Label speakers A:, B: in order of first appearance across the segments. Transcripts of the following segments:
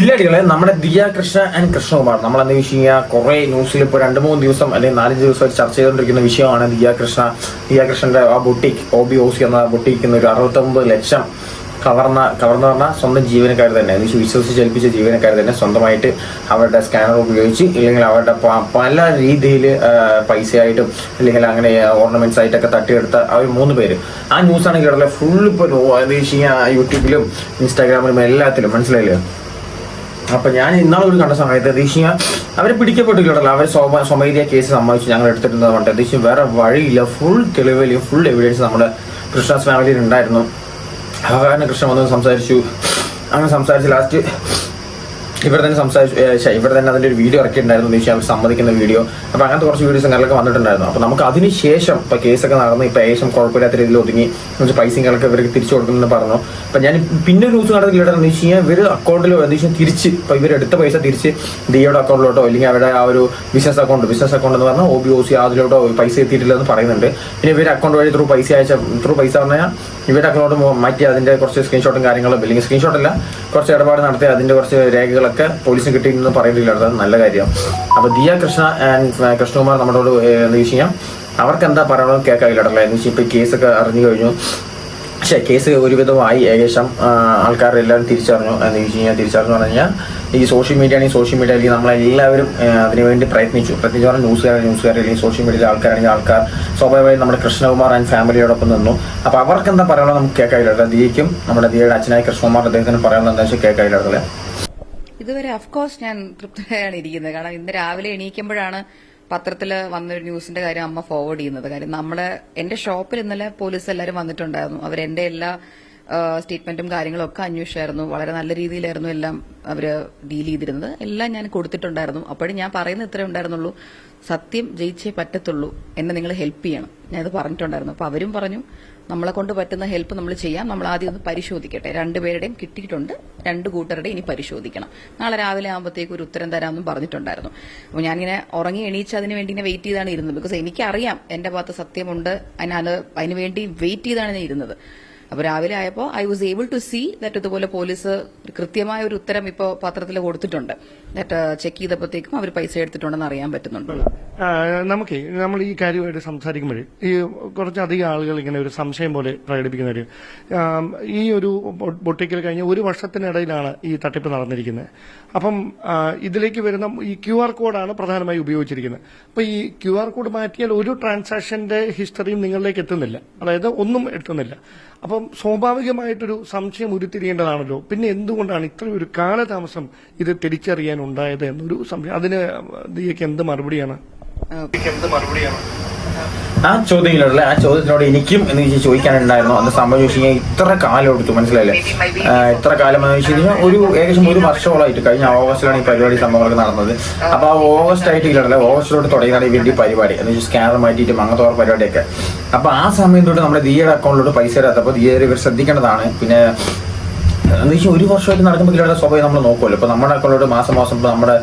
A: കില്ലടികളെ നമ്മുടെ ദിയ കൃഷ്ണ ആൻഡ് കൃഷ്ണകുമാർ. നമ്മൾ എന്താ വെച്ച് കഴിഞ്ഞാൽ കുറെ ന്യൂസിൽ ഇപ്പോൾ രണ്ട് മൂന്ന് ദിവസം അല്ലെങ്കിൽ നാലഞ്ച് ദിവസം ചർച്ച ചെയ്തുകൊണ്ടിരിക്കുന്ന വിഷയമാണ് ദിയ കൃഷ്ണ. ദിയ കൃഷ്ണന്റെ ആ ബൊട്ടിക് ഒ ബി ഓസി എന്ന ബൊട്ടിക്കിന് ഒരു അറുപത്തൊമ്പത് ലക്ഷം കവർന്ന കവർന്ന് പറഞ്ഞാൽ സ്വന്തം ജീവനക്കാർ തന്നെ. എന്ന് വിശ്വസിച്ച് ഏൽപ്പിച്ച ജീവനക്കാർ തന്നെ സ്വന്തമായിട്ട് അവരുടെ സ്കാനർ ഉപയോഗിച്ച് ഇല്ലെങ്കിൽ അവരുടെ പല രീതിയിൽ പൈസയായിട്ടും അല്ലെങ്കിൽ അങ്ങനെ ഓർണമെന്റ്സ് ആയിട്ടൊക്കെ തട്ടിയെടുത്ത അവർ മൂന്ന് പേര്. ആ ന്യൂസാണ് കേരള ഫുൾ ഇപ്പോൾ യൂട്യൂബിലും ഇൻസ്റ്റാഗ്രാമിലും എല്ലാത്തിലും. മനസ്സിലായില്ലേ? അപ്പൊ ഞാൻ ഇന്നാളെ ഒരു കണ്ട സമയത്ത് ദേശീയ അവരെ പിടിക്കപ്പെട്ടില്ലല്ലോ അവർ സ്വമ- സ്വമേധയാ കേസ് സമ്മതിച്ചു ഞങ്ങൾ എടുത്തിരുന്നത് കൊണ്ട് ദേശീയ വേറെ വഴിയില്ല ഫുൾ തെളിവിൽ ഫുൾ എവിഡൻസ് നമ്മുടെ കൃഷ്ണസ് ഫാമിലിയിൽ ഉണ്ടായിരുന്നു അവകാരണ കൃഷ്ണ വന്ന് സംസാരിച്ചു അങ്ങനെ സംസാരിച്ച് ലാസ്റ്റ് ഇവിടെ തന്നെ സംസാരിച്ചു ഇവിടെ തന്നെ അതിന്റെ ഒരു വീഡിയോ ഇറക്കിയിട്ടുണ്ടായിരുന്നു അവർ സമ്മതിക്കുന്ന വീഡിയോ അപ്പൊ അങ്ങനത്തെ കുറച്ച് വീഡിയോസ് കാര്യങ്ങളൊക്കെ വന്നിട്ടുണ്ടായിരുന്നു. അപ്പൊ നമുക്ക് അതിന് ശേഷം കേസൊക്കെ നടന്നു ഇപ്പൊ ഏകദേശം കുഴപ്പമില്ലാത്ത രീതിയിൽ ഒതുങ്ങി എന്നുവെച്ചാൽ പൈസയും കണക്ക് ഇവർക്ക് തിരിച്ചു കൊടുക്കണമെന്ന് പറഞ്ഞു. അപ്പൊ ഞാൻ പിന്നെ ഒരു ന്യൂസ് നടന്നില്ല എന്ന് വെച്ച് കഴിഞ്ഞാൽ ഇവർ എന്ന് വെച്ചാൽ തിരിച്ച് ഇവർ എടുത്ത പൈസ തിരിച്ച് ഡിയുടെ അക്കൗണ്ടിലോട്ടോ അല്ലെങ്കിൽ അവരുടെ ആ ഒരു ബിസിനസ് അക്കൗണ്ട് ബിസിനസ് അക്കൗണ്ട് എന്ന് പറഞ്ഞാൽ ഒ ബി ഒ സി അതിലോട്ടോ പൈസ എത്തിയിട്ടില്ലെന്ന് പറയുന്നുണ്ട്. പിന്നെ ഇവർ അക്കൗണ്ട് വഴി ത്രൂ പൈസ അയച്ച ത്രൂ പൈസ പറഞ്ഞാൽ ഇവരുടെ അക്കൗണ്ട് മാറ്റി അതിന്റെ കുറച്ച് സ്ക്രീൻഷോട്ടും കാര്യങ്ങളും അല്ലെങ്കിൽ സ്ക്രീൻഷോട്ടല്ല കുറച്ച് ഇടപാട് നടത്തി അതിന്റെ കുറച്ച് രേഖകളൊക്കെ പോലീസിന് കിട്ടിയെന്ന് പറയുന്നില്ല നല്ല കാര്യം. അപ്പൊ ദിയ കൃഷ്ണ ആൻഡ് കൃഷ്ണകുമാർ നമ്മളോട് എന്ത് കഴിഞ്ഞാൽ അവർക്ക് എന്താ പറയണമെന്ന് കേൾക്കാറില്ല എന്ന് വെച്ചാൽ ഇപ്പൊ കേസൊക്കെ അറിഞ്ഞു കഴിഞ്ഞു. പക്ഷേ കേസ് ഒരുവിധമായി ഏകദേശം ആൾക്കാരെല്ലാവരും ആൾക്കാരെല്ലാം തിരിച്ചറിഞ്ഞു. എന്ന് വെച്ച് കഴിഞ്ഞാൽ തിരിച്ചറിഞ്ഞു പറഞ്ഞു കഴിഞ്ഞാൽ ഈ സോഷ്യൽ മീഡിയ ആണെങ്കിൽ സോഷ്യൽ മീഡിയ അല്ലെങ്കിൽ നമ്മളെല്ലാവരും അതിനുവേണ്ടി പ്രയത്നിച്ചു. പ്രത്യേകിച്ച് പറഞ്ഞാൽ ന്യൂസുകാർ ന്യൂസുകാർ അല്ലെങ്കിൽ സോഷ്യൽ മീഡിയയിലെ ആൾക്കാരാണെങ്കിൽ ആൾക്കാർ സ്വാഭാവികമായും നമ്മുടെ കൃഷ്ണകുമാർ ആൻഡ് ഫാമിലിയോടൊപ്പം നിന്നു. അപ്പോൾ അവർക്ക് എന്താ പറയണോ നമുക്ക് കേൾക്കാനില്ല ദിയയ്ക്കും നമ്മുടെ ദിയയുടെ അച്ഛനായ കൃഷ്ണകുമാർ അദ്ദേഹത്തിന് പറയണമെന്ന് എന്താ വെച്ചാൽ കേൾക്കാനില്ല
B: ഇതുവരെ അഫ്കോഴ്സ് ഞാൻ തൃപ്തരായാണ് ഇരിക്കുന്നത്. കാരണം ഇന്ന് രാവിലെ എണീക്കുമ്പോഴാണ് പത്രത്തിൽ വന്നൊരു ന്യൂസിന്റെ കാര്യം അമ്മ ഫോർവേഡ് ചെയ്യുന്നത്. കാര്യം നമ്മളെ എന്റെ ഷോപ്പിൽ ഇന്നലെ പോലീസ് എല്ലാവരും വന്നിട്ടുണ്ടായിരുന്നു. അവരെന്റെ എല്ലാ സ്റ്റേറ്റ്മെന്റും കാര്യങ്ങളും ഒക്കെ അന്വേഷിച്ചായിരുന്നു. വളരെ നല്ല രീതിയിലായിരുന്നു എല്ലാം അവർ ഡീൽ ചെയ്തിരുന്നത്. എല്ലാം ഞാൻ കൊടുത്തിട്ടുണ്ടായിരുന്നു. അപ്പോഴും ഞാൻ പറയുന്നത് ഇത്രേ ഉണ്ടായിരുന്നുള്ളൂ. സത്യം ജയിച്ചേ പറ്റത്തുള്ളൂ. എന്നെ നിങ്ങൾ ഹെൽപ്പ് ചെയ്യണം. ഞാനത് പറഞ്ഞിട്ടുണ്ടായിരുന്നു. അപ്പൊ അവരും പറഞ്ഞു നമ്മളെ കൊണ്ട് പറ്റുന്ന ഹെൽപ്പ് നമ്മൾ ചെയ്യാം. നമ്മൾ ആദ്യം ഒന്ന് പരിശോധിക്കട്ടെ. രണ്ടുപേരുടെയും കിട്ടിയിട്ടുണ്ട്. രണ്ട് കൂട്ടരുടെയും ഇനി പരിശോധിക്കണം. നാളെ രാവിലെ ആകുമ്പോഴത്തേക്ക് ഒരു ഉത്തരം തരാമെന്നും പറഞ്ഞിട്ടുണ്ടായിരുന്നു. അപ്പോൾ ഞാനിങ്ങനെ ഉറങ്ങി എണീച്ച് അതിന് വേണ്ടി ഇങ്ങനെ വെയിറ്റ് ചെയ്താണ് ഇരുന്നത്. ബിക്കോസ് എനിക്കറിയാം എന്റെ ഭാഗത്ത് സത്യമുണ്ട്. അതിന് അതിന് വേണ്ടി വെയിറ്റ് ചെയ്താണ് ഞാൻ ഇരുന്നത്. അപ്പോൾ രാവിലെ ആയപ്പോൾ I was able to see that ഇതുപോലെ പോലീസ് കൃത്യമായ ഒരു ഉത്തരം ഇപ്പോ പത്രത്തിൽ കൊടുത്തിട്ടുണ്ട്. ദാറ്റ് ചെക്ക് ചെയ്തപ്പോഴത്തേക്കും അവർ പൈസ എടുത്തിട്ടുണ്ടെന്ന് അറിയാൻ പറ്റുന്നുണ്ട്.
C: നമുക്ക് നമ്മൾ ഈ കാര്യമായിട്ട് സംസാരിക്കുമ്പോൾ ഈ കുറച്ചധികം ആളുകൾ ഇങ്ങനെ ഒരു സംശയം പോലെ പ്രകടിപ്പിക്കുന്ന ഒരു ഈ ഒരു ബൊട്ടിക്കൽ കഴിഞ്ഞ ഒരു വർഷത്തിനിടയിലാണ് ഈ തട്ടിപ്പ് നടന്നിരിക്കുന്നത്. അപ്പം ഇതിലേക്ക് വരുന്ന ഈ ക്യു ആർ കോഡാണ് പ്രധാനമായി ഉപയോഗിച്ചിരിക്കുന്നത്. അപ്പൊ ഈ ക്യു ആർ കോഡ് മാറ്റിയാൽ ഒരു ട്രാൻസാക്ഷന്റെ ഹിസ്റ്ററിയും നിങ്ങളിലേക്ക് എത്തുന്നില്ല. അതായത് ഒന്നും എത്തുന്നില്ല. അപ്പം സ്വാഭാവികമായിട്ടൊരു സംശയം ഉരുത്തിരിയേണ്ടതാണല്ലോ. പിന്നെ എന്തുകൊണ്ടാണ് ഇത്രയും ഒരു കാലതാമസം ഇത് തിരിച്ചറിയാൻ ഉണ്ടായത് എന്നൊരു സംശയം? അതിന് ദിയക്ക് എന്ത് മറുപടിയാണ്? എന്ത് മറുപടിയാണ്?
A: ആ ചോദ്യങ്ങളിലുള്ള ആ ചോദ്യത്തിനോട് എനിക്കും എന്ന് വെച്ചാൽ ചോദിക്കാനുണ്ടായിരുന്നു. അത് സംഭവം ചോദിച്ചു കഴിഞ്ഞാൽ ഇത്ര കാലം എടുത്തു മനസ്സിലായില്ലേ? ഇത്ര കാലം എന്ന് വെച്ച് കഴിഞ്ഞാൽ ഒരു ഏകദേശം ഒരു വർഷമോളായിട്ട് കഴിഞ്ഞ ഓഗസ്റ്റിലാണ് ഈ പരിപാടി സംഭവങ്ങളൊക്കെ നടന്നത്. അപ്പൊ ആ ഓഗസ്റ്റ് ആയിട്ട് ഇല്ലല്ലേ ഓഗസ്റ്റിലോട്ട് തുടങ്ങിയാണ് ഈ വലിയ പരിപാടി. എന്ന് വെച്ചാൽ സ്കാനർ മാറ്റിയിട്ട് അങ്ങനത്തെ പരിപാടിയൊക്കെ. അപ്പൊ ആ സമയം തൊട്ട് നമ്മുടെ ദിയയുടെ അക്കൗണ്ടിലോട്ട് പൈസ ഇടാത്തപ്പോൾ ദിയ ഇവർ ശ്രദ്ധിക്കേണ്ടതാണ്. പിന്നെ വെച്ചാൽ ഒരു വർഷമായിട്ട് നടക്കുമ്പോൾ കിലോയുടെ സ്വാഭാവികം നമ്മൾ നോക്കുമല്ലോ ഇപ്പൊ നമ്മുടെ അക്കൗണ്ടോട് മാസം മാസം ഇപ്പൊ നമ്മുടെ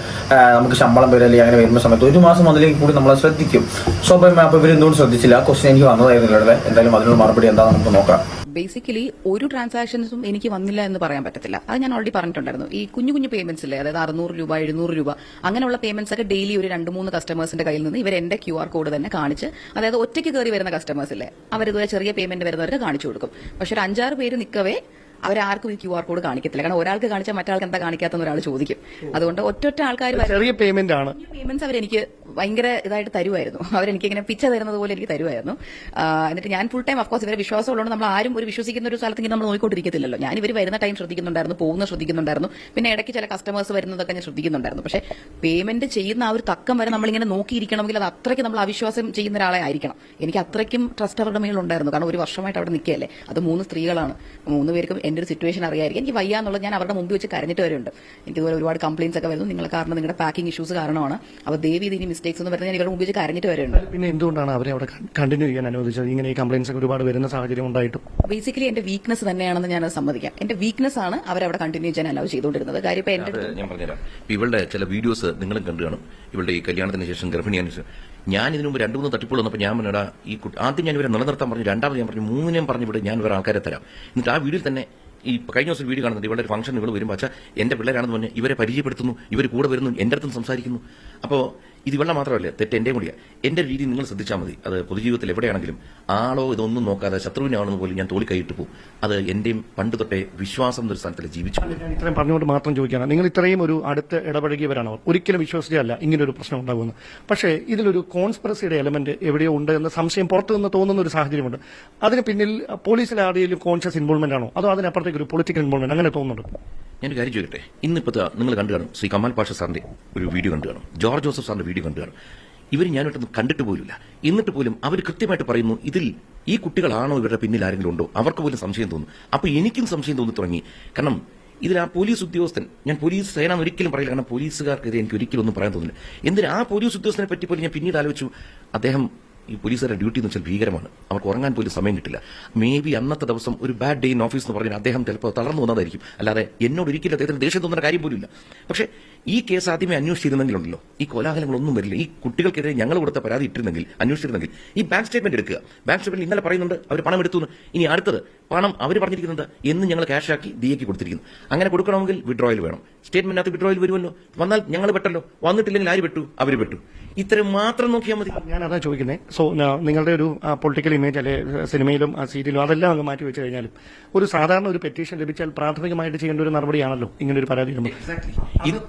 A: നമുക്ക് ശമ്പളം വരും അങ്ങനെ വരുന്ന സമയത്ത് ഒരു മാസം മുതലേക്ക് കൂടി നമ്മൾ ശ്രദ്ധിക്കും. സ്വാഭാവികം അപ്പൊ ഇവർ എന്തുകൊണ്ട് ശ്രദ്ധിച്ചില്ല. ആ ക്വസ്റ്റ്യൻ എനിക്ക് വന്നതായിരുന്നു വന്നതായിരുന്നില്ല എന്തായാലും അതിനുള്ള മറുപടി എന്താ നമുക്ക് നോക്കാം.
B: ബേസിക്കലി ഒരു ട്രാൻസാക്ഷൻസും എനിക്ക് വന്നില്ല എന്ന് പറയാൻ പറ്റത്തില്ല. അത് ഞാൻ ഓൾറെഡി പറഞ്ഞിട്ടുണ്ടായിരുന്നു. ഈ കുഞ്ഞു കുഞ്ഞു പേയ്മെന്റ്സ് ഇല്ലേ? അതായത് അറുന്നൂറ് രൂപ എഴുന്നൂറ് രൂപ അങ്ങനെയുള്ള പേയ്മെന്റ്സ് ഒക്കെ ഡെയിലി ഒരു രണ്ട് മൂന്ന് കസ്റ്റമേഴ്സിന്റെ കയ്യിൽ നിന്ന് ഇവർ എന്റെ ക്യു ആർ കോഡ് തന്നെ കാണിച്ച് അതായത് ഒറ്റയ്ക്ക് കയറി വരുന്ന കസ്റ്റമേഴ്സ് ഇല്ലേ? അവരിതുപോലെ ചെറിയ പേയ്മെന്റ് വരുന്നവർക്ക് കാണിച്ചു കൊടുക്കും. പക്ഷെ ഒരു അഞ്ചാറ് പേര് നിൽക്കവേ അവരാർക്കും ഈ ക്യു ആർ കോഡ് കാണിക്കത്തില്ല. കാരണം ഒരാൾക്ക് കാണിച്ചാൽ മറ്റാൾക്ക് എന്താ കാണിക്കാത്തെന്ന് ഒരാൾ ചോദിക്കും. അതുകൊണ്ട് ഒറ്റൊറ്റ ആൾക്കാർ
C: ചെറിയ പേയ്മെന്റ് ആണ്.
B: പേയ്മെന്റ്സ് അവരെനിക്ക് ഭയങ്കര ഇതായിട്ട് തരുമായിരുന്നു. അവരെനിക്ക് ഇങ്ങനെ പിച്ച തരുന്നത് പോലെ എനിക്ക് തരുമായിരുന്നു. എന്നിട്ട് ഞാൻ ഫുൾ ടൈം അഫ്കോഴ്സ് ഇവരെ വിശ്വാസം ഉള്ളതുകൊണ്ട് നമ്മൾ ആരും ഒരു വിശ്വസിക്കുന്ന ഒരു സ്ഥലത്ത് ഇങ്ങനെ നമ്മൾ നോക്കിക്കൊണ്ടിരിക്കത്തില്ലല്ലോ ഞാൻ ഇവർ വരുന്ന ടൈം ശ്രദ്ധിക്കുന്നുണ്ടായിരുന്നു പോകുന്ന ശ്രദ്ധിക്കുന്നുണ്ടായിരുന്നു. പിന്നെ ഇടയ്ക്ക് ചില കസ്റ്റമേഴ്സ് വരുന്നതൊക്കെ ഞാൻ ശ്രദ്ധിക്കുന്നുണ്ടായിരുന്നു. പക്ഷേ പേയ്മെന്റ് ചെയ്യുന്ന ആ ഒരു തക്കം വരെ നമ്മളിങ്ങനെ നോക്കിയിരിക്കണമെങ്കിൽ അത് അത്രയ്ക്ക് നമ്മൾ അവിശ്വാസം ചെയ്യുന്ന ഒരാളെ ആയിരിക്കണം. എനിക്ക് അത്രയ്ക്കും ട്രസ്റ്റ് അവരുടെ മേലുണ്ടായിരുന്നു. കാരണം ഒരു വർഷമായിട്ട് അവിടെ നിൽക്കുകയല്ലേ. അത് മൂന്ന് സ്ത്രീകളാണ്. മൂന്ന് പേർക്കും എന്റെ ഒരു സിറ്റുവേഷൻ അറിയായിരിക്കും. എനിക്ക് വയ്യ എന്നുള്ളത് ഞാൻ അവരുടെ മുമ്പിൽ വെച്ച് കരഞ്ഞിട്ട് വരുന്നുണ്ട്. എനിക്ക് ഇതുപോലെ ഒരുപാട് കംപ്ലയിൻസ് ഒക്കെ വരുന്നു. നിങ്ങൾ കാരണം നിങ്ങളുടെ പാക്കിംഗ് ഇഷ്യൂസ് കാരണമാണ്. അപ്പോൾ ദേവി ഇതിന് മിസ്റ്റേക്സ് എന്ന് പറഞ്ഞാൽ ഞാൻ ഇവരുടെ മുമ്പിൽ വെച്ച് കരഞ്ഞിട്ട് വരുന്നുണ്ട്.
C: പിന്നെ എന്തുകൊണ്ടാണ് അവരെ അവിടെ കണ്ടിന്യൂ ചെയ്യാൻ അനുവദിച്ചത്? ഇങ്ങനെ ഈ കംപ്ലൈൻസ് ഒക്കെ ഒരുപാട് വരുന്ന സാഹചര്യം ഉണ്ടായിട്ടും.
B: ബേസിക്കലി എന്റെ വീക്ക്നെസ് തന്നെയാണെന്ന് ഞാൻ സമ്മതിക്കാം. എന്റെ വീക്ക്നെസ് ആണ് അവരവിടെ കണ്ടിന്യൂ ചെയ്യാൻ അലവ് ചെയ്തുകൊണ്ടിരുന്നത്. കാര്യം ഇപ്പൊ എന്റെ
D: ഞാൻ പറഞ്ഞുതരാം. ഇവളുടെ ചില വീഡിയോസ് നിങ്ങളും കണ്ടു കാണും. ഇവളുടെ ഈ കല്യാണത്തിന് ശേഷം ഗർഭിണിയാണ് ഞാൻ ഇതിനു മുമ്പ് രണ്ടു മൂന്ന് തട്ടിപ്പുകൾ വന്നപ്പോൾ ഞാൻ പറഞ്ഞാ ഈ കുട്ടി ആദ്യം ഞാൻ ഇവരെ നിലനിർത്താൻ പറഞ്ഞു രണ്ടാമത് ഞാൻ പറഞ്ഞു മൂന്നിനെയും പറഞ്ഞു ഇവിടെ ഞാൻ വേറെ ആൾക്കാരെ തരാം. എന്നിട്ട് ആ വീഡിയോയിൽ തന്നെ ഈ കഴിഞ്ഞ ദിവസം വീഡിയോ കാണുന്നുണ്ട് ഇവരുടെ ഒരു ഫംഗ്ഷൻ ഇവൾ വരുമ്പോൾ അച്ഛാ എന്റെ പിള്ളേരാണെന്ന് പറഞ്ഞ് ഇവരെ പരിചയപ്പെടുത്തുന്നു ഇവർ കൂടെ വരുന്നു എന്റെ അടുത്തും സംസാരിക്കുന്നു. അപ്പോൾ ഇത് ഇവളുടെ മാത്രമല്ല തെറ്റ് എന്റെയും കൂടിയാണ് എന്റെ രീതി നിങ്ങൾ ശ്രദ്ധിച്ചാൽ മതി. അത് പൊതുജീവിതത്തിൽ എവിടെയാണെങ്കിലും ആളോ ഇതൊന്നും നോക്കാതെ ശത്രുവിനെ ശത്രുവിനാണെന്ന് പോലും ഞാൻ തോളി കൈയിട്ട് പോകും. അത് എന്റെയും പണ്ട് തൊട്ടേ വിശ്വാസം എന്നൊരു സ്ഥലത്തിൽ ജീവിച്ചു
C: ഇത്രയും പറഞ്ഞുകൊണ്ട് മാത്രം ചോദിക്കാനാണ് നിങ്ങൾ ഇത്രയും ഒരു അടുത്ത് ഇടപഴകിയവരാണ്? ഒരിക്കലും വിശ്വസിച്ചല്ല ഇങ്ങനെ ഒരു പ്രശ്നം ഉണ്ടാകുമെന്ന്. പക്ഷേ ഇതിലൊരു കോൺസ്പിറസിയുടെ എലമെന്റ് എവിടെയോ ഉണ്ട് എന്ന സംശയം പുറത്തു നിന്ന് തോന്നുന്ന ഒരു സാഹചര്യമുണ്ട്. അതിന് പിന്നിൽ ആരെങ്കിലും കോൺഷ്യസ് ഇൻവോൾവ്മെന്റ് ആണോ? അതോ അതിനപ്പുറത്തേക്ക് ഒരു പൊളിറ്റിക്കൽ ഇൻവോൾവ്മെന്റ് അങ്ങനെ തോന്നുന്നുണ്ട്?
D: ഞാനൊരു കാര്യം ചോദിക്കട്ടെ? ഇന്നിപ്പോ നിങ്ങൾ കണ്ടു കാണും ശ്രീ കമാൽ പാഷ സാറിന്റെ ഒരു വീഡിയോ കണ്ടു കാണും. ജോർജ് ജോസഫ് സാറിന്റെ വീഡിയോ കണ്ടു കാണും. ഇവർ ഞാനൊട്ടൊന്നും കണ്ടിട്ട് പോലുമില്ല. എന്നിട്ട് പോലും അവർ കൃത്യമായിട്ട് പറയുന്നു ഇതിൽ ഈ കുട്ടികളാണോ ഇവരുടെ പിന്നിൽ ആരെങ്കിലും ഉണ്ടോ? അവർക്ക് പോലും സംശയം തോന്നും. അപ്പോൾ എനിക്കും സംശയം തോന്നി തുടങ്ങി. കാരണം ഇതിൽ ആ പോലീസ് ഉദ്യോഗസ്ഥൻ ഞാൻ പോലീസ് സേന ഒരിക്കലും പറയില്ല. കാരണം പോലീസുകാർക്കെതിരെ എനിക്ക് ഒരിക്കലും ഒന്നും പറയാൻ തോന്നില്ല എന്തിനാ ആ പോലീസ് ഉദ്യോഗസ്ഥനെ പറ്റി പോലും ഞാൻ പിന്നീട് ആലോചിച്ചു? അദ്ദേഹം ഈ പോലീസുകാരുടെ ഡ്യൂട്ടി എന്ന് വെച്ചാൽ ഭീകരമാണ്. അവർക്ക് ഉറങ്ങാൻ പോലും സമയം കിട്ടില്ല. മേ ബി അന്നത്തെ ദിവസം ഒരു ബാഡ് ഡേ ഇൻ ഓഫീസ് എന്ന് പറഞ്ഞാൽ അദ്ദേഹം ചിലപ്പോൾ തളർന്നു വന്നതായിരിക്കും അല്ലാതെ എന്നോട് ഒരിക്കലും അദ്ദേഹത്തിന് ദേഷ്യം തോന്നുന്ന കാര്യം പോലും ഇല്ല പക്ഷേ ഈ കേസ് ആദ്യമേ അന്വേഷിച്ചിരുന്നെങ്കിലുണ്ടല്ലോ. ഈ കോലാഹലങ്ങളൊന്നും വരില്ല. ഈ കുട്ടികൾക്കെതിരെ ഞങ്ങൾ കൊടുത്ത പരാതി ഇട്ടിരുന്നെങ്കിൽ അന്വേഷിച്ചിരുന്നെങ്കിൽ ഈ ബാങ്ക് സ്റ്റേറ്റ്മെന്റ് എടുക്കുക. ബാങ്ക് സ്റ്റേറ്റ്മെന്റ് ഇന്നലെ പറയുന്നുണ്ട് അവർ പണം എടുത്തു. ഇനി അടുത്തത് പണം അവർ പറഞ്ഞിരിക്കുന്നത് എന്ന് ഞങ്ങൾ ക്യാഷ് ആക്കി എക്ക് കൊടുത്തിരിക്കുന്നു. അങ്ങനെ കൊടുക്കണമെങ്കിൽ വിഡ്രോയിൽ വേണം. സ്റ്റേറ്റ്മെന്റിനകത്ത് വിഡ്രോയിൽ വരുമല്ലോ. വന്നാൽ ഞങ്ങൾ പെട്ടല്ലോ. വന്നിട്ടില്ലെങ്കിൽ ആര് പെട്ടു? അവർ പെട്ടു. ഇത്രയും മാത്രം നോക്കിയാൽ മതി.
C: ഞാൻ അതാ ചോദിക്കുന്നത് സോ നിങ്ങളുടെ ഒരു പൊളിറ്റിക്കൽ ഇമേജ് അല്ലെ സിനിമയിലും ആ സീരിയലും അതെല്ലാം അങ്ങ് മാറ്റി വെച്ച് കഴിഞ്ഞാലും ഒരു സാധാരണ ഒരു പെറ്റീഷൻ ലഭിച്ചാൽ പ്രാഥമികമായിട്ട് ചെയ്യേണ്ട ഒരു നടപടിയാണല്ലോ ഇങ്ങനെ ഒരു പരാതി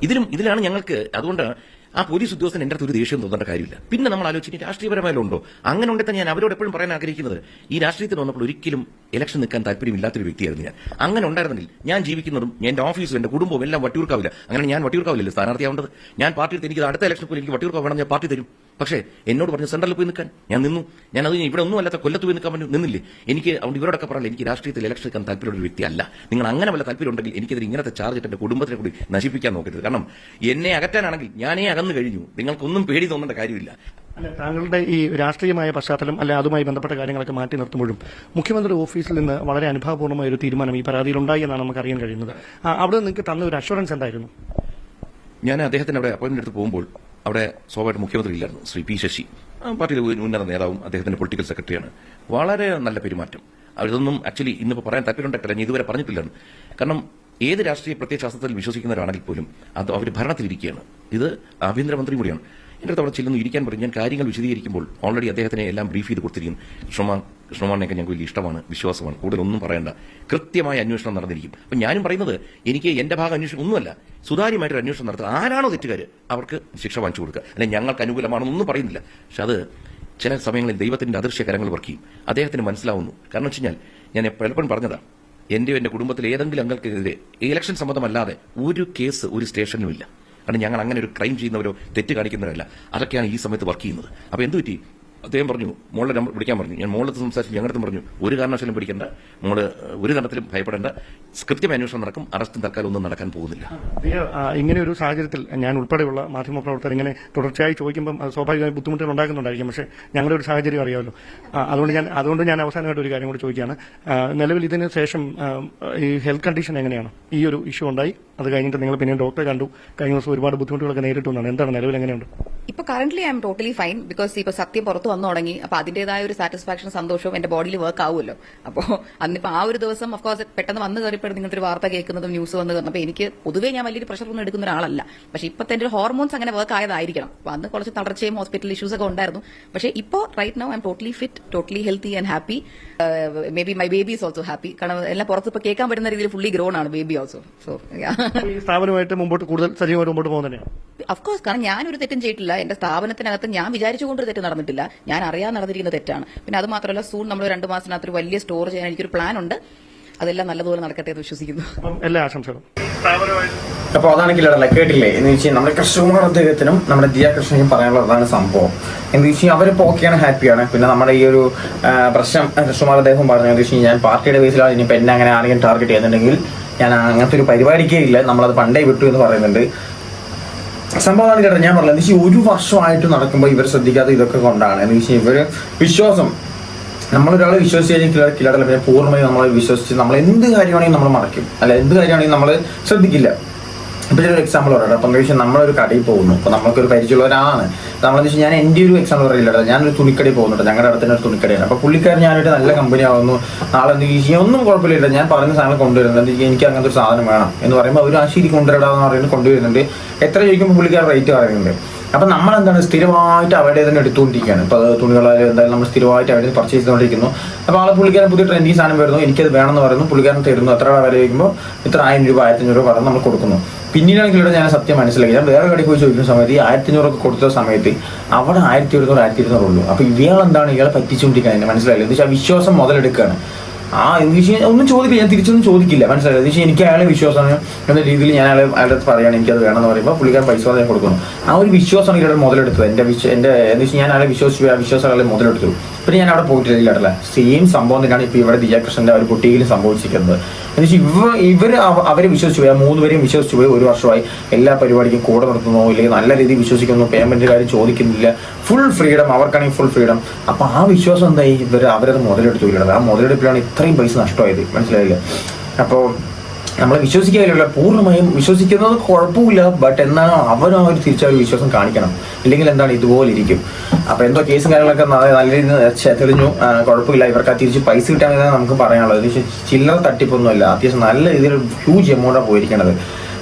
D: ഇതിലും ഇതിലാണ് ഞങ്ങൾക്ക് അതുകൊണ്ട് ആ പോലീസ് ഉദ്യോഗസ്ഥൻ എന്റെ അടുത്ത് ഒരു ദേഷ്യം തോന്നേണ്ട കാര്യമില്ല. പിന്നെ നമ്മൾ ആലോചിച്ചിട്ട് രാഷ്ട്രീയപരമായാലും ഉണ്ടോ? അങ്ങനെ ഉണ്ടെങ്കിൽ തന്നെ ഞാൻ അവരോട് എപ്പോഴും പറയാൻ ആഗ്രഹിക്കുന്നത്. ഈ രാഷ്ട്രീയത്തിൽ വന്നപ്പോൾ ഒരിക്കലും ഇലക്ഷൻ നിൽക്കാൻ താല്പര്യമില്ലാത്തൊരു വ്യക്തിയായിരുന്നു ഞാൻ. അങ്ങനെ ഉണ്ടായിരുന്നില്ല ഞാൻ ജീവിക്കുന്നതും എന്റെ ഓഫീസും എന്റെ കുടുംബവും എല്ലാം വട്ടിയൂർക്കാവില്ല. അങ്ങനെ ഞാൻ വട്ടിയൂർക്കാവില്ലല്ലോ സ്ഥാനാർത്ഥിയാവേണ്ടത്? ഞാൻ പാർട്ടിയിൽ എനിക്ക് അടുത്ത ഇലക്ഷൻ പോലും എനിക്ക് വട്ടിയൂർക്കാവ് വേണം ഞാൻ പാർട്ടി തരും. പക്ഷേ എന്നോട് പറഞ്ഞു സെൻട്രലിൽ പോയി നിൽക്കാൻ. ഞാൻ നിന്നു. ഞാൻ അത് ഇവിടെ ഒന്നും അല്ലാത്ത കൊല്ലത്ത് പോയി നിൽക്കാൻ പറ്റും നിന്നില്ലേ? എനിക്ക് അതുകൊണ്ട് ഇവരോടൊക്കെ പറയില്ല എനിക്ക് രാഷ്ട്രീയത്തിൽ ഇലക്ഷൻ എടുക്കാൻ താല്പര്യമുള്ള ഒരു വ്യക്തിയല്ല. നിങ്ങൾ അങ്ങനെ വല്ല താല്പര്യം ഉണ്ടെങ്കിൽ എനിക്കതിൽ ഇങ്ങനത്തെ ചാർജ് എന്റെ കുടുംബത്തിനെ കൂടി നശിപ്പിക്കാൻ നോക്കരുത്. കാരണം എന്നെ അകറ്റാനാണെങ്കിൽ ഞാനേ അകന്നു കഴിഞ്ഞു. നിങ്ങൾക്കൊന്നും പേടി തോന്നേണ്ട കാര്യമില്ല.
C: അല്ല താങ്കളുടെ ഈ രാഷ്ട്രീയമായ പശ്ചാത്തലം അല്ലെ അതുമായി ബന്ധപ്പെട്ട കാര്യങ്ങളൊക്കെ മാറ്റി നിർത്തുമ്പോഴും മുഖ്യമന്ത്രി ഓഫീസിൽ നിന്ന് വളരെ അനുഭാവപൂർണമായ ഒരു തീരുമാനം ഈ പരാതിയിൽ ഉണ്ടായി എന്നാണ് നമുക്ക് അറിയാൻ കഴിയുന്നത്. അവിടെ നിങ്ങൾക്ക് തന്ന ഒരു അഷുറൻസ് എന്തായിരുന്നു?
D: ഞാൻ അദ്ദേഹത്തിന് അവിടെ അപ്പോയിന്റ്മെന്റ് എടുത്ത് പോകുമ്പോൾ അവിടെ സ്വാഭാവിക മുഖ്യമന്ത്രി ഇല്ലായിരുന്നു. ശ്രീ പി ശശി. പാർട്ടിയിലെ ഉന്നത നേതാവും അദ്ദേഹത്തിന്റെ പൊളിറ്റിക്കൽ സെക്രട്ടറിയാണ് വളരെ നല്ല പെരുമാറ്റം. അതൊന്നും ആക്ച്വലി ഇന്നിപ്പോൾ പറയാൻ താല്പര്യമുണ്ടായിട്ടില്ല ഞാൻ ഇതുവരെ പറഞ്ഞിട്ടില്ലായിരുന്നു. കാരണം ഏത് രാഷ്ട്രീയ പ്രത്യയശാസ്ത്രത്തിൽ വിശ്വസിക്കുന്നവരാണെങ്കിൽ പോലും അത് അവർ ഭരണത്തിലിരിക്കുകയാണ്. ഇത് ആഭ്യന്തരമന്ത്രി കൂടിയാണ്. എന്റെ അടുത്ത് അവിടെ ചെല്ലുന്നു ഇരിക്കാൻ പറഞ്ഞു ഞാൻ കാര്യങ്ങൾ വിശദീകരിക്കുമ്പോൾ ഓൾറെഡി അദ്ദേഹത്തിനെ എല്ലാം ബ്രീഫ് ചെയ്ത് കൊടുത്തിരിക്കുന്നു. കൃഷ്ണമാൻ കൃഷ്ണമാറിനെയൊക്കെ ഞങ്ങൾക്ക് ഇഷ്ടമാണ് വിശ്വാസമാണ്. കൂടുതലൊന്നും പറയേണ്ട. കൃത്യമായ അന്വേഷണം നടന്നിരിക്കും. അപ്പൊ ഞാനും പറയുന്നത് എനിക്ക് എന്റെ ഭാഗം അന്വേഷണം ഒന്നുമല്ല. സുതാര്യമായിട്ടൊരു അന്വേഷണം നടത്തുക. ആരാണോ തെറ്റുകാർ അവർക്ക് ശിക്ഷ വാങ്ങിച്ചു കൊടുക്കുക. അല്ലെങ്കിൽ ഞങ്ങൾക്ക് അനുകൂലമാണെന്നൊന്നും പറയുന്നില്ല. പക്ഷെ അത് ചില സമയങ്ങളിൽ ദൈവത്തിന്റെ അദൃശ്യ കരങ്ങൾ വർക്ക് അദ്ദേഹത്തിന് മനസ്സിലാവുന്നു. കാരണം വെച്ച് കഴിഞ്ഞാൽ ഞാൻ പലപ്പോഴും പറഞ്ഞതാ. എന്റെ എന്റെ കുടുംബത്തിലെ ഏതെങ്കിലും അംഗങ്ങൾക്കെതിരെ ഇലക്ഷൻ സംബന്ധമല്ലാതെ ഒരു കേസ് ഒരു സ്റ്റേഷനിലും ഇല്ല. കാരണം ഞങ്ങൾ അങ്ങനെ ഒരു ക്രൈം ചെയ്യുന്നവരോ തെറ്റ് കാണിക്കുന്നവരല്ല അതൊക്കെയാണ് ഈ സമയത്ത് വർക്ക് ചെയ്യുന്നത്. അപ്പോൾ എന്ത് പറ്റി? അദ്ദേഹം പറഞ്ഞു മോളെ നമ്പർ വിളിക്കാൻ പറഞ്ഞു. ഞാൻ മോളത്ത് സംസാരിച്ച് ഞങ്ങളുടെ പറഞ്ഞു. ഒരു കാരണവശാലും പിടിക്കേണ്ട. മോൾ ഒരു തരത്തിലും ഭയപ്പെടേണ്ട. കൃത്യം അന്വേഷണം നടക്കും. അറസ്റ്റും തൽക്കാലം ഒന്നും നടക്കാൻ പോകുന്നില്ല.
C: ഇങ്ങനെ ഒരു സാഹചര്യത്തിൽ ഞാൻ ഉൾപ്പെടെയുള്ള മാധ്യമ പ്രവർത്തകർ ഇങ്ങനെ തുടർച്ചയായി ചോദിക്കുമ്പോൾ സ്വാഭാവികമായി ബുദ്ധിമുട്ടുകൾ ഉണ്ടാക്കുന്നുണ്ടായിരിക്കും. പക്ഷേ ഞങ്ങളുടെ ഒരു സാഹചര്യം അറിയാമല്ലോ. അതുകൊണ്ട് ഞാൻ അതുകൊണ്ട് ഞാൻ അവസാനമായിട്ട് ഒരു കാര്യം കൂടി ചോദിക്കുകയാണ്. നിലവിൽ ഇതിന് ശേഷം ഈ ഹെൽത്ത് കണ്ടീഷൻ എങ്ങനെയാണ്? ഈ ഒരു ഇഷ്യൂ ഉണ്ടായി. അത് കഴിഞ്ഞിട്ട് നിങ്ങൾ പിന്നെ ഡോക്ടറെ കണ്ടു. കഴിഞ്ഞ ദിവസം ഒരുപാട് ബുദ്ധിമുട്ടുകളൊക്കെ നേരിട്ടു വന്നാണ് എന്താണ് നിലവിൽ എങ്ങനെയുണ്ട്?
B: ഇപ്പൊ currently I'm totally fine because ഇപ്പൊ സത്യം പുറത്തു വന്നു തുടങ്ങി. അപ്പൊ അതിന്റേതായ ഒരു സാറ്റിസ്ഫാക്ഷൻ സന്തോഷവും എന്റെ ബോഡിയിൽ വർക്ക് ആവുമല്ലോ. അപ്പോ അന്നിപ്പോ ആ ഒരു ദിവസം ഓഫ്കോഴ്സ് പെട്ടെന്ന് വന്നു കയറിയപ്പോൾ നിങ്ങൾ ഒരു വാർത്ത കേൾക്കുന്നതും ന്യൂസ് വന്നു കയറുന്നത് അപ്പൊ എനിക്ക് പൊതുവേ ഞാൻ വലിയൊരു പ്രഷർ ഒന്നും എടുക്കുന്ന ഒരാളല്ല. പക്ഷെ ഇപ്പത്തെ എന്റെ ഹോർമോൺസ് അങ്ങനെ വർക്ക് ആയതായിരിക്കണം. അപ്പൊ അന്ന് കുറച്ച് തളർച്ചയും ഹോസ്പിറ്റൽ ഇഷ്യൂസ് ഒക്കെ ഉണ്ടായിരുന്നു. പക്ഷേ ഇപ്പോൾ right now I'm totally fit totally healthy and happy maybe my baby is also happy കാരണം എല്ലാം പുറത്ത് ഇപ്പൊ കേൾക്കാൻ പറ്റുന്ന രീതിയിൽ ഫുള്ളി ഗ്രോൺ ആണ് ബേബി ഓൾസോ സോ
C: ഈ സ്ഥാപനമായിട്ട് മുമ്പോട്ട് കൂടുതൽ സജീവമായിട്ട് മുമ്പോട്ട് പോകുന്നത് ഓഫ്
B: അഫ്കോഴ്സ് കാരണം ഞാനൊരു തെറ്റും ചെയ്തിട്ടില്ല. എന്റെ സ്ഥാപനത്തിനകത്ത് ഞാൻ വിചാരിച്ചുകൊണ്ടൊരു തെറ്റ് നടന്നിട്ടില്ല. ഞാൻ അറിയാൻ നടന്നിരിക്കുന്ന തെറ്റാണ്. പിന്നെ അത് മാത്രമല്ല സൂൺ നമ്മൾ രണ്ട് മാസത്തിനകത്ത് ഒരു വലിയ സ്റ്റോർ ചെയ്യാൻ എനിക്കൊരു പ്ലാൻ ഉണ്ട്. അതെല്ലാം നല്ലതുപോലെ നടക്കട്ടെ എന്ന് വിശ്വസിക്കുന്നു.
C: എല്ലാ ആശംസകളും.
A: അപ്പൊ അതാണ് കില്ലറല്ല കേട്ടില്ലേ? എന്ന് വെച്ചാൽ നമ്മുടെ കൃഷ്ണകുമാർ അദ്ദേഹത്തിനും നമ്മുടെ ദിയ കൃഷ്ണനും പറയാനുള്ളതാണ് സംഭവം. എന്ന് വെച്ചാൽ അവരിപ്പോ ഓക്കെയാണ് ഹാപ്പിയാണ് പിന്നെ നമ്മുടെ ഈ ഒരു പ്രശ്നം കൃഷ്ണകുമാർ അദ്ദേഹം പറഞ്ഞു. എന്ന് വെച്ചാൽ ഞാൻ പാർട്ടിയുടെ ബേസിലാണ് ഇനി എന്നെ അങ്ങനെ ആരെങ്കിലും ടാർഗറ്റ് ചെയ്യുന്നുണ്ടെങ്കിൽ ഞാൻ അങ്ങനത്തെ ഒരു പരിപാടിക്കേ ഇല്ല. നമ്മളത് പണ്ടേ വിട്ടു എന്ന് പറയുന്നുണ്ട്. സംഭവം ആണ് കേട്ടോ ഞാൻ പറഞ്ഞത് വെച്ചാൽ ഒരു വർഷമായിട്ട് നടക്കുമ്പോൾ ഇവർ ശ്രദ്ധിക്കാത്ത ഇതൊക്കെ കൊണ്ടാണ്. എന്ന് വെച്ചാൽ ഇവർ വിശ്വാസം. നമ്മളൊരാൾ വിശ്വസിച്ച് കഴിഞ്ഞാൽ കിലറല്ല പിന്നെ പൂർണമായും നമ്മളെ വിശ്വസിച്ച് നമ്മൾ എന്ത് കാര്യമാണെങ്കിലും നമ്മൾ മറക്കും അല്ല എന്ത് കാര്യമാണെങ്കിലും നമ്മൾ ശ്രദ്ധിക്കില്ല. ഇപ്പൊ ഒരു എക്സാമ്പിൾ പറയട്ടെ അപ്പം വെച്ചാൽ നമ്മളൊരു കടയിൽ പോകുന്നു. അപ്പൊ നമുക്കൊരു പരിചയമുള്ള ഒരാളാണ്. നമ്മളെന്ന് വെച്ചാൽ ഞാൻ എന്റെ ഒരു എക്സാമ്പിൾ പറയില്ല ഞാനൊരു തുണിക്കടയിൽ പോകുന്നുണ്ട്. ഞങ്ങളുടെ അടുത്തുതന്നെ ഒരു തുണിക്കടയാണ്. അപ്പോൾ പുള്ളിക്കാരൻ ഞാനായിട്ട് നല്ല കമ്പനി ആവുന്നു. നാളെ എന്ത് ചോദിച്ചാൽ ഒന്നും കുഴപ്പമില്ല ഞാൻ പറഞ്ഞ സാധനം കൊണ്ടുവരുന്നുണ്ട്. എനിക്ക് അങ്ങനത്തെ ഒരു സാധനം വേണം എന്ന് പറയുമ്പോൾ അവർ ആ ശരി കൊണ്ടുവരടാന്ന് പറയുന്നത് കൊണ്ടുവരുന്നുണ്ട്. എത്ര ചോദിക്കുമ്പോൾ പുള്ളിക്കാരൻ റേറ്റ് പറയുന്നുണ്ട്. അപ്പൊ നമ്മൾ എന്താണ് സ്ഥിരമായിട്ട് അവരുടെ തന്നെ എടുത്തുകൊണ്ടിരിക്കുകയാണ്. ഇപ്പൊ തുണികളായാലും എന്തായാലും നമ്മൾ സ്ഥിരമായിട്ട് അവിടെ പർച്ചേസ് ചെയ്തുകൊണ്ടിരിക്കുന്നു. അപ്പൊ ആളെ പുള്ളിക്കാരൻ പുതിയ ട്രെൻഡിങ് സാധനം വരുന്നു. എനിക്കത് വേണമെന്ന് പറയുന്നു. പുള്ളിക്കാരൻ തരുന്നു. എത്ര വില ചോദിക്കുമ്പോൾ ഇത്ര ആയിരം രൂപ ആയിരത്തി അഞ്ഞൂറ് പറഞ്ഞ് നമ്മൾ കൊടുക്കുന്നു. പിന്നീടാണ് ഇവിടെ ഞാൻ സത്യം മനസ്സിലാക്കി ഞാൻ വേറെ കടയിൽ പോയി ചോദിക്കുന്ന സമയത്ത് ഈ ആയിരത്തി അഞ്ഞൂറൊക്കെ കൊടുത്ത സമയത്ത് അവിടെ ആയിരത്തി ഒരുന്നൂറ് ആയിരത്തി ഇരുന്നൂറ് ഉള്ളൂ. അപ്പൊ ഇയാൾ എന്താണ് ഇയാളെ പറ്റിച്ചുകൊണ്ടിരിക്കുന്നത്? മനസ്സിലായില്ല? എന്ന് വെച്ചാൽ വിശ്വാസം മുതലെടുക്കുകയാണ്. ആ എന്ന് വെച്ചാൽ ഒന്നും ചോദിക്കില്ല. ഞാൻ തിരിച്ചൊന്നും ചോദിക്കില്ല. മനസ്സിലായി? എന്ന് വെച്ചാൽ എനിക്ക് അയാളെ വിശ്വാസമാണ്. എന്ന രീതിയിൽ ഞാൻ അയാളെ അയാളുടെ അടുത്ത് പറയുകയാണ് എനിക്കത് വേണമെന്ന് പറയുമ്പോൾ പുള്ളിക്കാരൻ പൈസ ഞാൻ കൊടുക്കുന്നു ആ ഒരു വിശ്വാസമാണ് ഇയാളുടെ മുതലെടുത്തത്. എന്റെ വിശ്വ എന്റെ എന്ന് വെച്ചാൽ ഞാൻ അയാളെ വിശ്വസിച്ചു ആ വിശ്വാസം അയാളെ മുതലെടുത്തു. പിന്നെ ഞാൻ അവിടെ പോയിട്ടില്ല കേട്ടല്ലേ സെയിം സംഭവം തന്നെയാണ് ഇപ്പോൾ ഇവിടെ ദിയാകൃഷ്ണന്റെ ഒരു കുട്ടിയിലും സംഭവിച്ചിരിക്കുന്നത്. ഇവ ഇവർ അവരെ വിശ്വസിച്ചു പോയി. ആ മൂന്ന് പേരെയും വിശ്വസിച്ചു പോയി. ഒരു വർഷമായി എല്ലാ പരിപാടിക്കും കൂടെ നിർത്തുന്നു. ഇല്ലെങ്കിൽ നല്ല രീതിയിൽ വിശ്വസിക്കുന്നു. പേയ്മെന്റ് കാര്യം ചോദിക്കുന്നില്ല. ഫുൾ ഫ്രീഡം അവർക്കാണെങ്കിൽ ഫുൾ ഫ്രീഡം അപ്പൊ ആ വിശ്വാസം എന്തായി? ഇവർ അവരത് മുതലെടുത്തു. ഇല്ലത് ആ മുതലെടുപ്പിലാണ് ഇത്രയും പൈസ നഷ്ടമായത്. മനസ്സിലായില്ലേ? അപ്പോൾ നമ്മൾ വിശ്വസിക്കാറില്ല പൂർണമായും വിശ്വസിക്കുന്നത് കുഴപ്പമില്ല. ബട്ട് എന്താണ് അവർ ആ ഒരു തിരിച്ചൊരു വിശ്വാസം കാണിക്കണം. ഇല്ലെങ്കിൽ എന്താണ് ഇതുപോലെ ഇരിക്കും. അപ്പൊ എന്തോ കേസും കാര്യങ്ങളൊക്കെ നല്ല രീതിയിൽ തെളിഞ്ഞു. കുഴപ്പമില്ല. ഇവർക്ക് തിരിച്ച് പൈസ കിട്ടാൻ നമുക്ക് പറയാനുള്ളത്. ചില്ലറ തട്ടിപ്പൊന്നുമില്ല. അത്യാവശ്യം നല്ല രീതിയിൽ ഹ്യൂജ് എമൗണ്ടാണ് പോയിരിക്കണത്.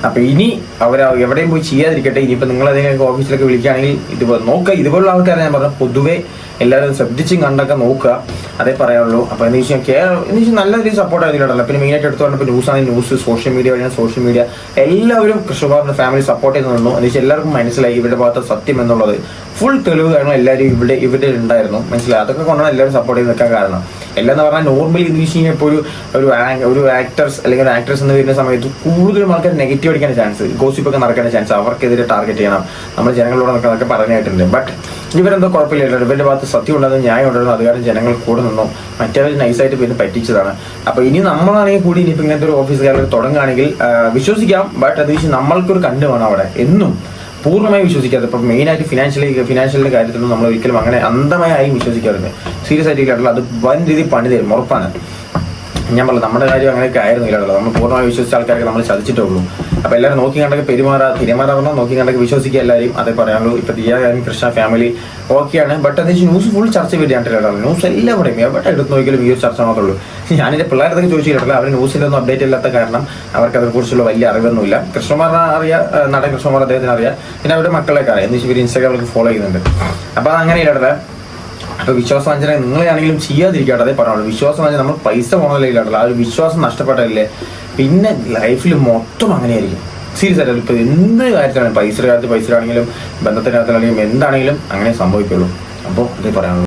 A: അപ്പൊ ഇനി അവർ എവിടെയും പോയി ചെയ്യാതിരിക്കട്ടെ. ഇനിയിപ്പോ നിങ്ങൾ ഏതെങ്കിലും ഓഫീസിലൊക്കെ വിളിക്കുകയാണെങ്കിൽ ഇതുപോലെ നോക്കുക. ഇതുപോലുള്ള ആൾക്കാരെ ഞാൻ പറഞ്ഞു പൊതുവെ എല്ലാവരും ശ്രദ്ധിച്ചും കണ്ടൊക്കെ നോക്കുക. അതേ പറയാനുള്ളൂ. അപ്പൊ എന്ന് വെച്ചാൽ കേരളം എന്ന് വെച്ചാൽ നല്ല രീതിയിൽ സപ്പോർട്ട് ആയിരുന്നില്ല പിന്നെ മെയിൻ ആയിട്ട് എടുത്തു പറഞ്ഞപ്പോൾ ന്യൂസ് ആണെങ്കിൽ ന്യൂസ് സോഷ്യൽ മീഡിയ വഴിയാണ് സോഷ്യൽ മീഡിയ എല്ലാവരും കൃഷ്ണകുമാറിന്റെ ഫാമിലി സപ്പോർട്ട് ചെയ്ത് നിന്നു. എന്ന് വെച്ചാൽ എല്ലാവർക്കും മനസ്സിലായി ഇവരുടെ ഭാഗത്ത് സത്യം എന്നുള്ളത്. ഫുൾ തെളിവ് കാരണം എല്ലാവരും ഇവിടെ ഇവിടെ ഉണ്ടായിരുന്നു. മനസ്സിലായി? അതൊക്കെ കൊണ്ടാണ് എല്ലാവരും സപ്പോർട്ട് ചെയ്ത് നിൽക്കാൻ കാരണം. എല്ലാം എന്ന് പറഞ്ഞാൽ നോർമലി എന്ന് വെച്ച് കഴിഞ്ഞാൽ ഇപ്പോൾ ഒരു ഒരു ആക്ടേഴ്സ് അല്ലെങ്കിൽ ഒരു ആക്ട്രസ് എന്ന് വരുന്ന സമയത്ത് കൂടുതലും ആൾക്കാർ നെഗറ്റീവ് അടിക്കാൻ ചാൻസ് ഗോസിപ്പ് ഒക്കെ നടക്കാൻ ചാൻസ് അവർക്കെതിരെ ടാർഗറ്റ് ചെയ്യണം. നമ്മൾ ജനങ്ങളോട് നടക്കുന്നതൊക്കെ പറഞ്ഞായിട്ടുണ്ട് ബട്ട് ഇവരെന്തോ കുഴപ്പമില്ല ഇവരുടെ ഭാഗത്ത് സത്യം ഉണ്ടെന്ന് ന്യായം ഉണ്ടെന്ന് അത് കാരണം ജനങ്ങൾ കൂടെ നിന്നു. മറ്റവർ നൈസായിട്ട് പിന്നെ പറ്റിച്ചതാണ്. അപ്പൊ ഇനി നമ്മളാണെങ്കിൽ കൂടി ഇനി ഇങ്ങനത്തെ ഒരു ഓഫീസുകാരിൽ തുടങ്ങുകയാണെങ്കിൽ വിശ്വസിക്കാം. ബട്ട് അത് വെച്ച് നമ്മൾക്കൊരു കണ്ടു വേണം അവിടെ. എന്നും പൂർണമായി വിശ്വസിക്കാതെ. ഇപ്പൊ മെയിൻ ആയിട്ട് ഫിനാൻഷ്യലി ഫിനാൻഷ്യലിന്റെ കാര്യത്തിലൊന്നും നമ്മൾ ഒരിക്കലും അങ്ങനെ അന്ധമായി വിശ്വസിക്കാറുണ്ട് സീരിയസ് ആയിട്ട് അത് വൻ രീതിയിൽ പണി തരും ഉറപ്പാണ്. ഞാൻ പറഞ്ഞു നമ്മുടെ കാര്യം അങ്ങനെയൊക്കെ ആയിരുന്നു ഇല്ലല്ലോ നമ്മൾ പൂർണമായി വിശ്വസിച്ച ആൾക്കാരൊക്കെ നമ്മൾ ചതിച്ചിട്ടേ ഉള്ളൂ അപ്പൊ എല്ലാവരും നോക്കി കണ്ടൊക്കെ പെരുമാറാ പെരുമാറാറുണ്ടോ നോക്കി കണ്ടൊക്കെ വിശ്വസിക്കുക എല്ലാവരും അതേ പറയാനുള്ളൂ. ഇപ്പൊ ദിയ കാര്യം കൃഷ്ണ ഫാമിലി ഓക്കെയാണ്. ബട്ട് അത് ന്യൂസ് ഫുൾ ചർച്ച ചെയ്തിട്ടാണ് ന്യൂസ് എല്ലാവിടെയും എവിടെ എടുത്ത് നോക്കിയാലും ഈ ഒരു ചർച്ച മാത്രമേ ഉള്ളൂ. ഞാൻ എന്റെ പിള്ളേരതൊക്കെ ചോദിച്ചിട്ടില്ല അവർ ന്യൂസിന്റെ ഒന്നും അപ്ഡേറ്റ് ഇല്ലാത്ത കാരണം അവർക്ക് അതിനെ കുറിച്ചുള്ള വലിയ അറിവൊന്നുമില്ല. കൃഷ്ണകുമാറിനെ അറിയാം നടൻ കൃഷ്ണകുമാർ അദ്ദേഹത്തിന് അറിയാം. പിന്നെ അവരുടെ മക്കളെയൊക്കെ അറിയാം. എന്ന് വെച്ചാൽ ഇവർ ഇൻസ്റ്റാഗ്രാമിൽ ഫോളോ ചെയ്യുന്നുണ്ട്. അപ്പൊ അത് അങ്ങനെയല്ലേ വിശ്വാസവഞ്ചന നിങ്ങളെയാണെങ്കിലും ചെയ്യാതിരിക്കട്ടെ അതേ പറഞ്ഞോളൂ. വിശ്വാസവഞ്ചന നമ്മൾ പൈസ പോകണല്ലോ ആ ഒരു വിശ്വാസം നഷ്ടപ്പെട്ടല്ലേ പിന്നെ ലൈഫിൽ മൊത്തം അങ്ങനെയായിരിക്കും. സീരിയസ് ആയിട്ട് ഇപ്പൊ എന്ത് കാര്യത്തിലാണ് പൈസയുടെ കാര്യത്തിൽ പൈസ ആണെങ്കിലും ബന്ധത്തിന്റെ കാര്യത്തിലാണെങ്കിലും എന്താണെങ്കിലും അങ്ങനെ സംഭവിക്കുള്ളൂ. അപ്പോൾ അതേ പറയാനുള്ളൂ.